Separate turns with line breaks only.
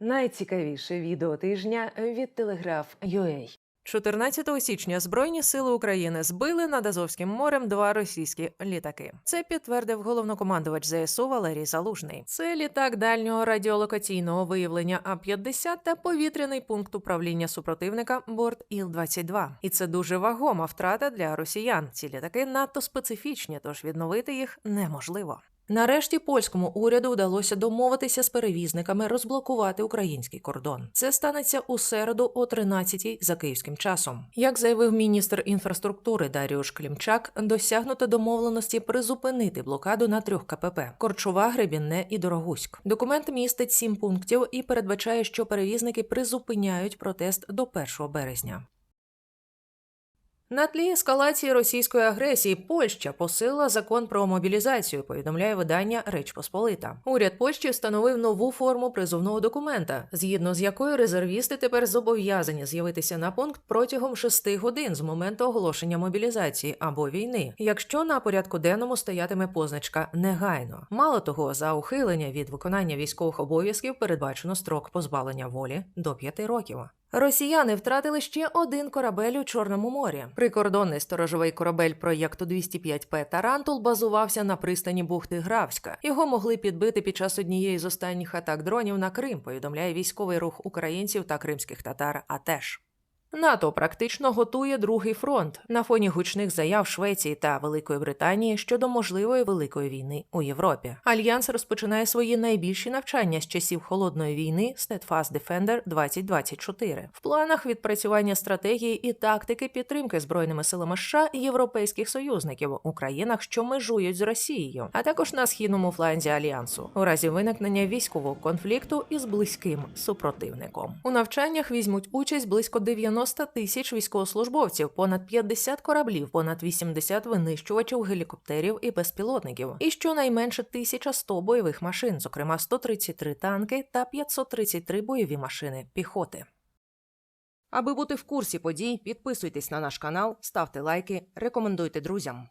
Найцікавіше відео тижня від Телеграф.UA.
14 січня Збройні сили України збили над Азовським морем два російські літаки. Це підтвердив головнокомандувач ЗСУ Валерій Залужний. Це літак дальнього радіолокаційного виявлення А-50 та повітряний пункт управління супротивника борт Іл-22. І це дуже вагома втрата для росіян. Ці літаки надто специфічні, тож відновити їх неможливо. Нарешті польському уряду вдалося домовитися з перевізниками розблокувати український кордон. Це станеться у середу о 13-й за київським часом. Як заявив міністр інфраструктури Даріуш Клімчак, досягнуто домовленості призупинити блокаду на трьох КПП: Корчова, Гребінне і Дорогуськ. Документ містить сім пунктів і передбачає, що перевізники призупиняють протест до 1 березня. На тлі ескалації російської агресії Польща посилила закон про мобілізацію. Повідомляє видання Реч Посполита. Уряд Польщі встановив нову форму призовного документа, згідно з якою резервісти тепер зобов'язані з'явитися на пункт протягом шести годин з моменту оголошення мобілізації або війни, якщо на порядку денному стоятиме позначка негайно. Мало того, за ухилення від виконання військових обов'язків передбачено строк позбавлення волі до п'яти років. Росіяни втратили ще один корабель у Чорному морі. Прикордонний сторожовий корабель проєкту 205П Тарантул базувався на пристані бухти Гравська. Його могли підбити під час однієї з останніх атак дронів на Крим. Повідомляє військовий рух українців та кримських татар. АТЕШ. НАТО практично готує другий фронт на фоні гучних заяв Швеції та Великої Британії щодо можливої великої війни у Європі. Альянс розпочинає свої найбільші навчання з часів холодної війни Steadfast Defender 2024. В планах відпрацювання стратегії і тактики підтримки збройними силами США і європейських союзників у країнах, що межують з Росією, а також на східному фланзі альянсу, у разі виникнення військового конфлікту із близьким супротивником. У навчаннях візьмуть участь близько 90 тисяч військовослужбовців, понад 50 кораблів, понад 80 винищувачів, гелікоптерів і безпілотників, і щонайменше 1100 бойових машин, зокрема 133 танки та 533 бойові машини піхоти. Аби бути в курсі подій, підписуйтесь на наш канал, ставте лайки, рекомендуйте друзям.